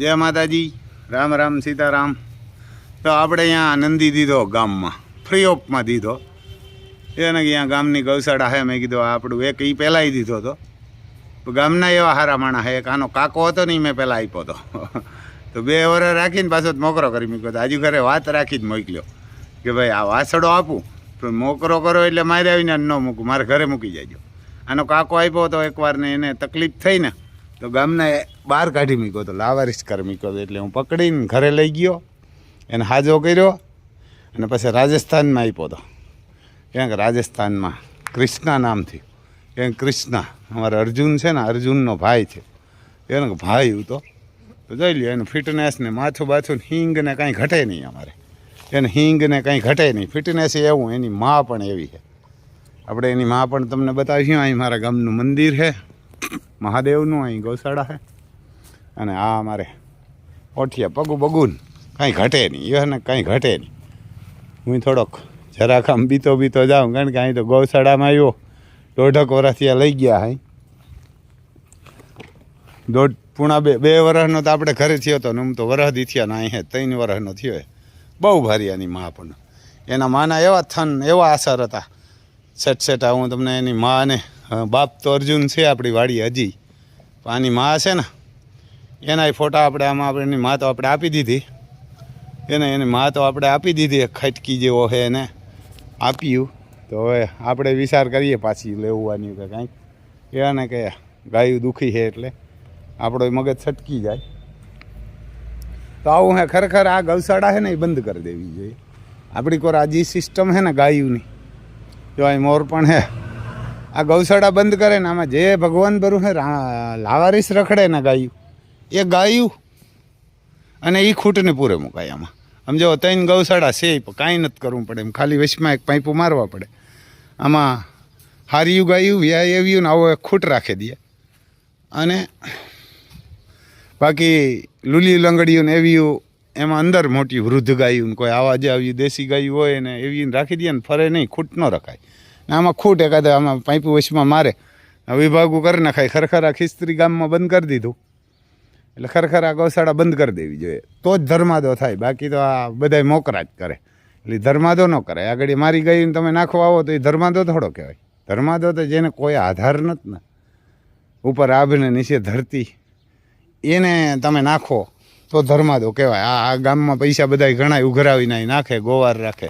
જય માતાજી. રામ રામ સીતારામ. તો આપણે અહીંયા નંદી દીધો ગામમાં. ફ્રી ઓફમાં દીધો. એને અહીંયા ગામની ગૌશાળા હે, મેં કીધું આપણું એક એ પહેલાંય દીધો હતો ગામના એવા હારા માણા હે. એક આનો કાકો હતો ને મેં પહેલાં આપ્યો હતો તો બે વર રાખીને પાછો મોકરો કરી મૂક્યો તો. હજુ ઘરે વાત રાખી જ મોકલ્યો. કે ભાઈ, આ વાસડો આપું. તો મોકરો કરો એટલે મારે આવીને ન મૂકું. મારે ઘરે મૂકી જાયજો આનો કાકો આપ્યો હતો એકવાર ને એને તકલીફ થઈ ને તો ગામના બહાર કાઢી મૂક્યો તો લાવારીસ કરી મૂક્યો હતો. એટલે હું પકડીને ઘરે લઈ ગયો એને હાજો કર્યો અને પછી રાજસ્થાનમાં આપ્યો હતો ક્યાંક રાજસ્થાનમાં કૃષ્ણા નામથી ક્યાંક કૃષ્ણા, અમારે અર્જુન છે ને, અર્જુનનો ભાઈ છે. એનો ભાઈ હું તો. જોઈ લ્યો, એનું ફિટનેસ ને માથું બાથું હિંગ ને કાંઈ ઘટે નહીં અમારે. એને હિંગ ને કાંઈ ઘટે નહીં. ફિટનેસ એવું, એની મા પણ એવી છે. આપણે એની મા પણ તમને બતાવીશું, અહીં મારા ગામનું મંદિર છે. મહાદેવનું અહીં ગૌશાળા છે. અને આ અમારે ઓઠિયા પગું બગુન. કાંઈ ઘટે નહીં. એને કાંઈ ઘટે નહીં. હું થોડોક જરાક આમ બીતો બીતો જાઉં કારણ કે અહીં તો ગૌશાળામાં આવ્યો દોઢક વર્ષથી લઈ ગયા અહીં દોઢ પૂણા બે બે વર્ષનો તો આપણે ઘરે થયો હતો ને હું તો વરહદી થયા ને અહીં ત્રણ વર્ષનો થયો બહુ ભારી એની મા પણ એના માના એવા થન એવા અસર હતા સેટ સેટ હું તમને એની મા અને અ, બાપ તો અર્જુન છે આપણી વાડી હજી. પાની મા છે ને, એનાય ફોટા આપણે આમાં આપણે એની મા તો આપણે આપી દીધી. એને એની મા તો આપણે આપી દીધી ખટકી જેવો છે એને આપ્યું. તો હવે આપણે વિચાર કરીએ પાછી લેવાની કે કાંઈક એને કે ગાયું દુખી છે એટલે આપણો મગજ છટકી જાય. તો આવું હે ખરેખર આ ગૌશાળા છે ને એ બંધ કરી દેવી જોઈએ. આપણી કોર આ જે સિસ્ટમ છે ને ગાયુંની જો અહીં મોર પણ હે. આ ગૌશાળા બંધ કરે ને આમાં જે ભગવાન ભરું ને લાવારીસ રખડે ને ગાયું, એ ગાયું અને એ ખૂટને પૂરે મુકાય આમાં. સમજો ત્રણ ગૌશાળા છે કાંઈ નથી કરવું પડે. એમ ખાલી વચમાં એક પાઇપો મારવા પડે. આમાં હાર્યું ગાયું, વ્યાય આવ્યું ને આવો એક ખૂટ રાખી દે. અને બાકી લુલી લંગડીયું ને એવી એમાં અંદર મોટી વૃદ્ધ ગાયું કોઈ આવા જે આવી દેશી ગાયું હોય ને એવી રાખી દે ને ફરે નહીં, ખૂટ ન રખાય. આમાં ખૂટ એકાદ આમાં પાઇપ વચમાં મારે. વિભાગો કરી નાખાય. ખરખરા ખિસ્ત્રી ગામમાં બંધ કરી દીધું. એટલે ખરખરા ગૌશાળા બંધ કરી દેવી જોઈએ. તો જ ધર્માદો થાય. બાકી તો આ બધાય મોકરા જ કરે. એટલે ધર્માદો ન કરે. આગળ મારી ગઈ તમે નાખવા આવો તો એ ધર્માદો થોડો કહેવાય. ધર્માદો તો જેને કોઈ આધાર નથી ને, ઉપર આભને નીચે ધરતી, એને તમે નાખો તો ધર્માદો કહેવાય. આ આ ગામમાં પૈસા બધા ઘણા ઉઘરાવીને નાખે, ગોવાર રાખે.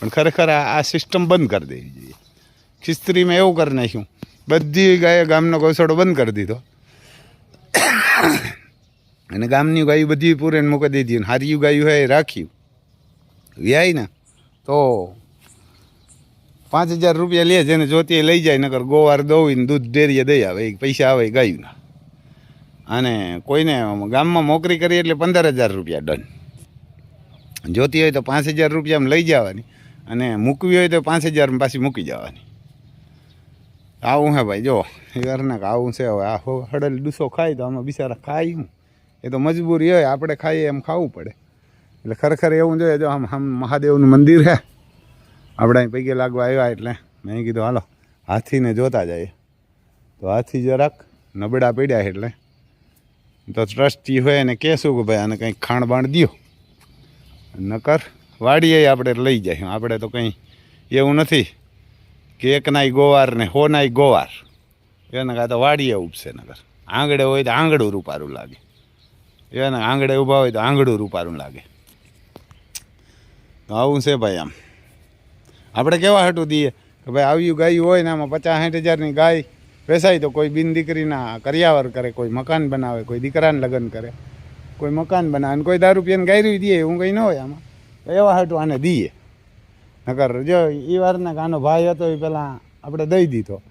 પણ ખરેખર આ સિસ્ટમ બંધ કરી દેવી જોઈએ. ખિસ્ત્રીમાં એવું કરી નાખ્યું. બધી ગાયે ગામનો ગૌશાળો બંધ કરી દીધો. અને ગામની ગાયું બધી પૂરે મૂકી દીધી હાર્યું ગાયું હોય રાખ્યું. વ્યાય ને. તો પાંચ હજાર રૂપિયા લે જેને જોતી લઈ જાય, નકર ગોવાર દોવીને દૂધ ડેરીએ દઈ આવે પૈસા આવે ગાયુંના. અને કોઈને ગામમાં મોકરી કરી એટલે પંદર હજાર રૂપિયા ડન. જોતી હોય તો પાંચ હજાર રૂપિયામાં લઈ જવાની અને મૂકવી હોય તો પાંચ હજારમાં પાછી મૂકી જવાની. આવું હે ભાઈ, જો, ઘરના આવું છે, હવે આ હડલ ડૂસો ખાય તો આમાં બિચારા ખાય હું એ તો મજબૂરી હોય, આપણે ખાઈએ એમ ખાવું પડે. એટલે ખરેખર એવું જોઈએ, જો આમ આમ મહાદેવનું મંદિર હે. આપણે અહીં પૈકી લાગવા આવ્યા એટલે મેં કીધું, હાલો, હાથીને જોતા જઈએ. તો હાથી જરાક નબળા પડ્યા એટલે તો ટ્રસ્ટી હોય એને કહેશું કે ભાઈ, આને કંઈક ખાણ બાણ દ્યો. નકર વાડીએ આપણે લઈ જાય. આપણે તો કંઈ એવું નથી. કે એક નાય ગોવાર ને હો નાય ગોવાર. એને કાં તો વાડીએ ઉપસે નગર આંગળે હોય તો આંગળું રૂપારું લાગે. એને આંગળે ઊભા હોય તો આંગળું રૂપારું લાગે. તો આવું છે ભાઈ આમ. આપણે કેવા હાટું દઈએ? કે ભાઈ આવ્યું ગાયું હોય ને આમાં પચાસ સાઠ હજારની ગાય વેસાય તો કોઈ બિન દીકરીના કરિયાવર કરે, કોઈ મકાન બનાવે, કોઈ દીકરાને લગ્ન કરે, કોઈ મકાન બનાવે કોઈ દારૂ પીને ગાયરું દે એવું કંઈ ન હોય આમાં. એવા હાટું આને દઈએ. નકર જો એ વારના કે આનો ભાઈ હતો એ પહેલાં આપણે દઈ દીધો.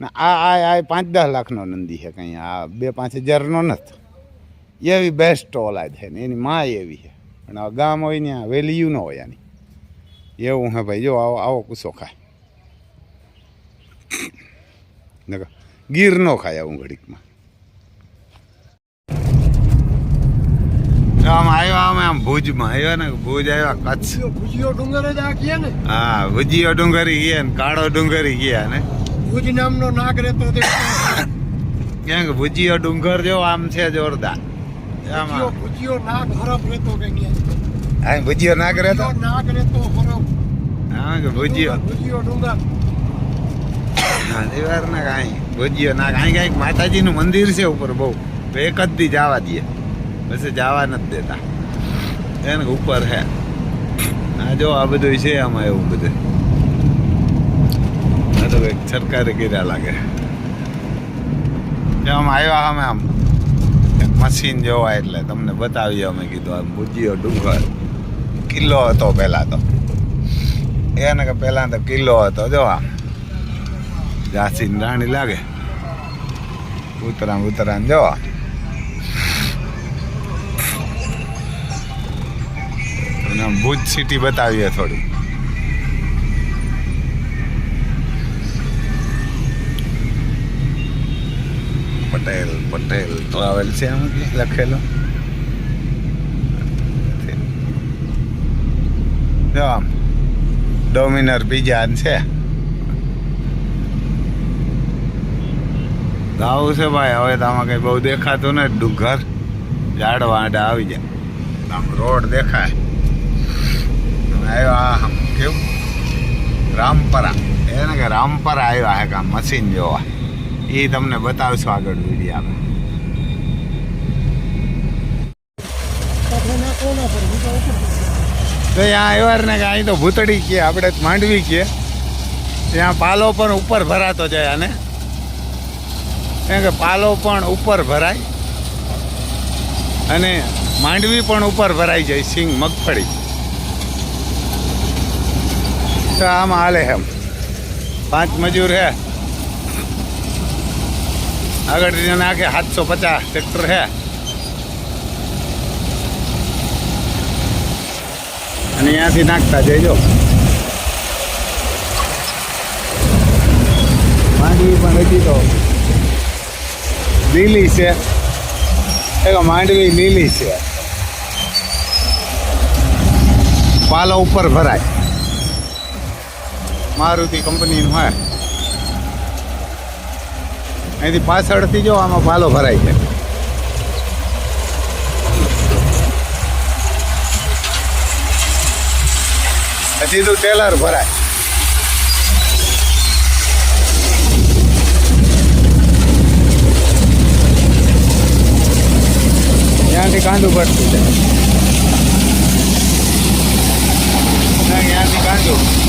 ને આ આ આ પાંચ દસ લાખનો નંદી છે કંઈ, આ બે પાંચ હજારનો નથી. એવી બેસ્ટ ઓલાદ છે ને, એની માં એવી છે. પણ આ ગામ હોય ને વેલ્યુ ન હોય આની. એવું હે ભાઈ, જો આવો આવો કૂસો ખાય. નકર ગીર ન ખાય આવું ઘડીકમાં આમ આવ્યા અમે આમ ભુજમાં. આવ્યા ને ભુજ આવ્યા કચ્છ. ભુજીયો ડુંગર જ આ કહે ને? હા ભુજીયો ડુંગરી ગયા ને કાળો ડુંગરી ગયા ને. ભુજ નામનો નાગ રહેતો તે કેમ કે ડુંગર જો આમ છે જોરદાર. આમાં ભૂજીયો નાગ હરફ રહેતો કે ક્યાં આ ભુજીયો નાગ રહેતો? નાગ રહેતો હરફ હા કે ભુજીયો. ભૂજીયો ડુંગર. દિવાર ના કાંઈ ભુજીયો નાગ. કાંઈ કાંઈક માતાજીનું મંદિર છે ઉપર બહુ. તો એક જ દી જવા દે. પછી જવા નથી દેતા. એને ઉપર હે. આ જો આ બધું છે આમાં એવું બધું. આ તો કંઈક સરકારે કીધા લાગે. આમ આવ્યા અમે આમ. મશીન જોવા એટલે તમને બતાવીએ અમે કીધું આમ ભુજીયો ડુંગર. કિલ્લો હતો પહેલાં તો. એને કે પહેલા તો કિલ્લો હતો, જો આમ જાસીન રાણી લાગે. ઉતરાણ ઉતરાણ, જો તમને ભુજ સિટી બતાવીએ થોડી. પટેલ પટેલ ટ્રાવેલ છે એમ લખેલો. જો આમ, ડોમિનર પીઝા છે. આવું છે ભાઈ, હવે તો આમાં કઈ બહુ દેખાતું ને ડુંગર ઝાડ વાંડા આવી જાય. આમ રોડ દેખાય. અને આવ્યો કેવું રામપરા એને કે રામપરા આવ્યા હે કામ મશીન જોવા એ તમને બતાવશું આગળ વીડિયો કાંઠે નાખો ના પડે હું તો ત્યાં આવ્યા ને કે અહીં તો ભૂતડી કીએ આપણે માંડવી કીએ ત્યાં પાલો પણ ઉપર ભરાતો જાય આને કેમ કે પાલો પણ ઉપર ભરાય અને માંડવી પણ ઉપર ભરાઈ જાય સિંગ મગફળી તો આમાં હાલે એમ પાંચ મજૂર હે આગળ નાખે સાતસો પચાસ ટ્રેક્ટર હે અને અહીંયાથી નાખતા જઈજો માંડવી પણ હજી તો લીલી છે એક માંડવી લીલી છે પાલો ઉપર ભરાય મારુતિ કંપનીનું હોય અહીંથી પાછળથી જો આમાં પાલો ભરાય છે. સીધું ટેલર ભરાય. ત્યાંથી કાંદું પડતું છે. ના, ત્યાંથી કાંદું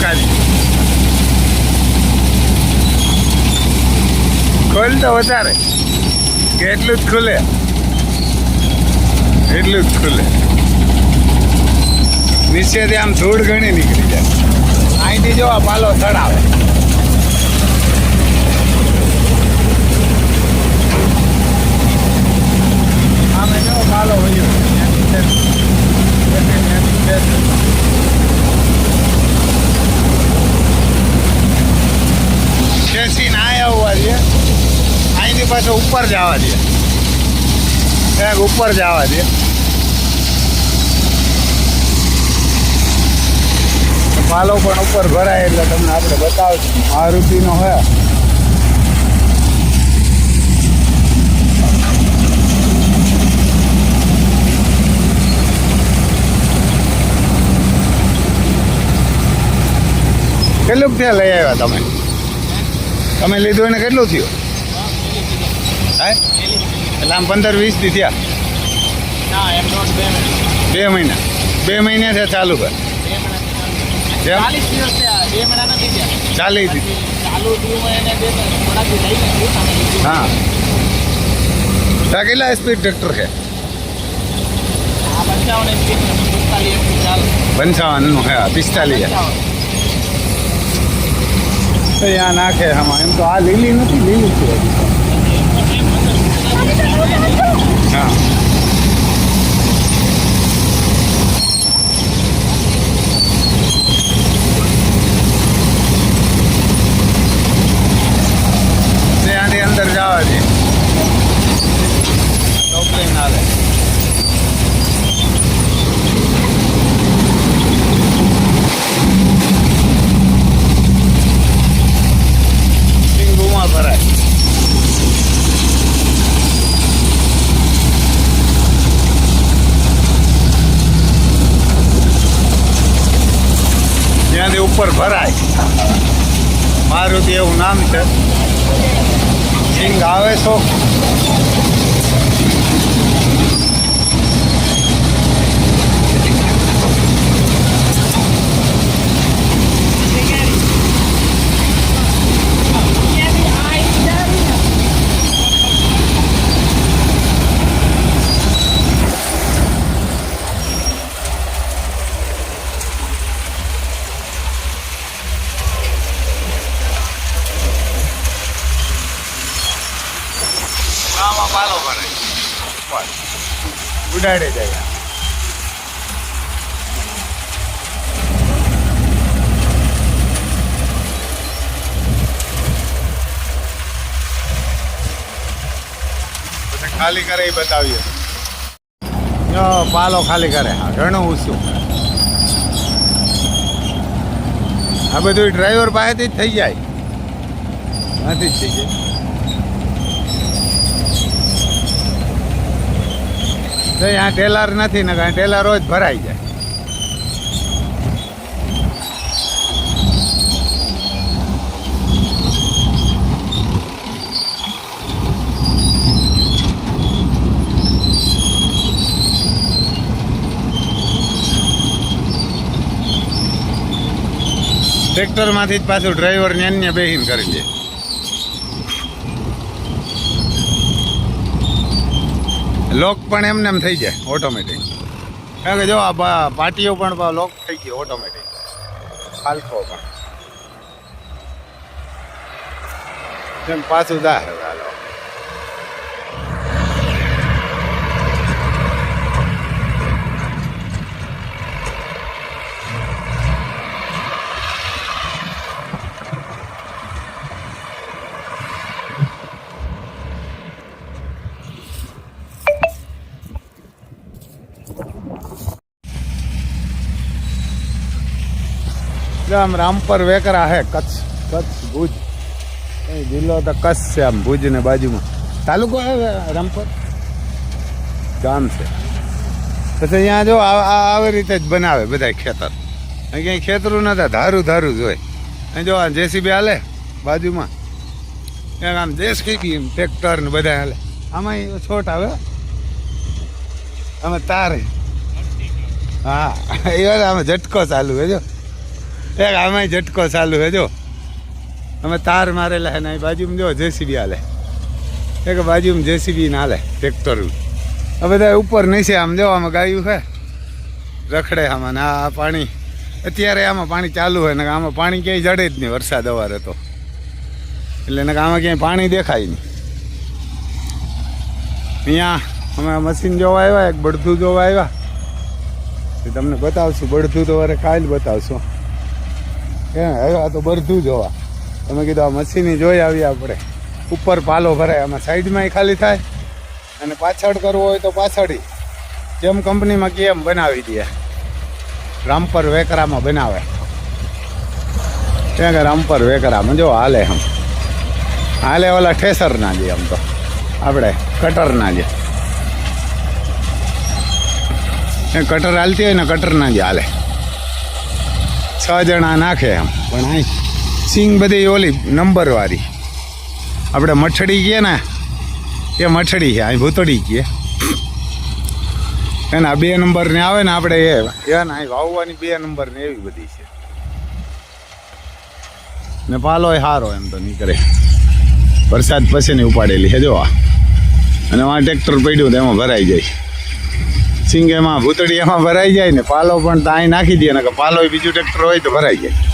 ઉડાડી ખોલ તો વધારે. કેટલું જ ખુલે. એટલું જ ખુલે. નીચેથી આમ ધૂળ ઘણી નીકળી જાય. અહીંથી જો આ પાલો ચડાવે આમે જો પાલો વળ્યો ત્યાંથી છે. ત્યાંથી છે. ખેંચીને આયા હોવા દે અહીંથી પાછો ઉપર જવા દે. એક ઉપર જવા દે. પાલો પણ ઉપર ભરાય એટલે તમને આપણે બતાવશું. મારુતિનો હોય કેટલું ત્યાં લઈ આવ્યા તમે? તમે લીધું એને કેટલું થયું? હે? એટલે આમ પંદર વીસ દી થયા? ના એમ દોઢ બે મિનિટ બે મહિના. બે મહિના થયા ચાલુ કર બે મિનિટ કેમ? ચાલીસ દિવસ થયા બે મહિના નથી થયા. ચાલી હતી ચાલુ થયું હોય એને બે થોડાક દી લઈ ગયું તમે લીધું. હા ત્યાં કેટલા સ્પીડ ટ્રેક્ટર છે આ પંચાવન એમપી પિસ્તાલીસ એમપી ચાલે પંચાવનનું હે પિસ્તાલીસ પંચાવન. તો ત્યાં નાખે આમાં એમ તો આ લીલી નથી લીલી છે હજી. હા ત્યાંથી અંદર જવા દે ટોપલી ના લે ત્યાંથી ઉપર ભરાય. મારુતિ એવું નામ છે. સિંગ આવે છો આમાં પાલો ભરાય ઉપર ઉડાડે જાય પછી ખાલી કરે એ બતાવીએ. પાલો ખાલી કરે. હા, ઘણું ઊંચું. આ બધું ડ્રાઈવર પાસેથી જ થઈ જાય. નથી જ થઈ જાય. તો અહીંયા ટેલર નથી ને ટેલર રોજ ભરાઈ જાય. ટ્રેક્ટરમાંથી જ પાછું ડ્રાઈવર ને અન્ય બેહીન કરી દે લોક પણ એમને એમ થઈ જાય ઓટોમેટિક કારણ કે જો આ પાટીઓ પણ લોક થઈ ગઈ ઓટોમેટિક હાલકો પણ. પાછું દા હવે હાલો. એટલે આમ રામપર વેકરા હે, કચ્છ કચ્છ ભુજ. જિલ્લો તો કચ્છ છે આમ, ભુજ ને બાજુમાં. તાલુકો આવે રામપર? ગામ છે. પછી અહીંયા જો આવી રીતે જ બનાવે બધા ખેતર. ક્યાંય ખેતરું નતા ધારું ધારું જ હોય. જો આ જેસીબી હાલે, બાજુમાં. એક આમ જેસીબી ટ્રેક્ટર ને બધા હાલે. આમાં છોટ આવે. અમે તારે. હા, એ આમાં ઝટકો ચાલુ હે જો. એક આમાં ઝટકો ચાલુ હે જો. અમે તાર મારેલા હે ને બાજુમાં જો, જેસીબી હાલે. એક બાજુમાં જેસીબી ના હાલે ટ્રેક્ટર આ બધા ઉપર નીચે આમ જો, આમાં ગાયું છે. રખડે આમાં ને આ પાણી. અત્યારે આમાં પાણી ચાલુ હોય ને આમાં પાણી ક્યાંય જડે જ નહીં વરસાદ અવારે તો. એટલે ને આમાં ક્યાંય પાણી દેખાય નહીં. અહીંયા અમે મશીન જોવા આવ્યા, એક બળધું જોવા આવ્યા. તમને બતાવશું બળધું તો વારે કાલ બતાવશું. હે આવ્યા તો બધું જોવા. તમે કીધું આ મશીની જોઈ આવીએ આપણે. ઉપર પાલો ભરાય, આમાં સાઈડમાં ખાલી થાય. અને પાછળ કરવો હોય તો પાછળ જેમ કંપનીમાં કે એમ બનાવી દે. રામપર વેકરામાં બનાવે. ત્યાં કે રામપર વેકરામાં. જો હાલે આમ હાલે ઓલા ઠેસરના જે આમ તો. આપણે કટરના જે. કટર હાલતી હોય ને કટરના જ હાલે. છ જણા નાખે એમ. પણ અહીં સિંગ બધી ઓલી નંબરવાળી. આપણે મઠડી કહીએ ને, એ મઠડી છે અહીં ભૂતળી કહીએ એના બે નંબરની આવે ને આપણે એ એને અહીં વાવવાની બે નંબરની એવી બધી છે. ને પાલો સારો એમ તો નીકળે. વરસાદ પછીની ઉપાડેલી છે જો અને આ ટ્રેક્ટર પડ્યું તો એમાં ભરાઈ જાય. સિંગ એમાં ભૂતળી એમાં ભરાઈ જાય ને, પાલો પણ ત્યાં નાખી દે ને પાલો બીજું ટ્રેક્ટર હોય તો ભરાઈ જાય.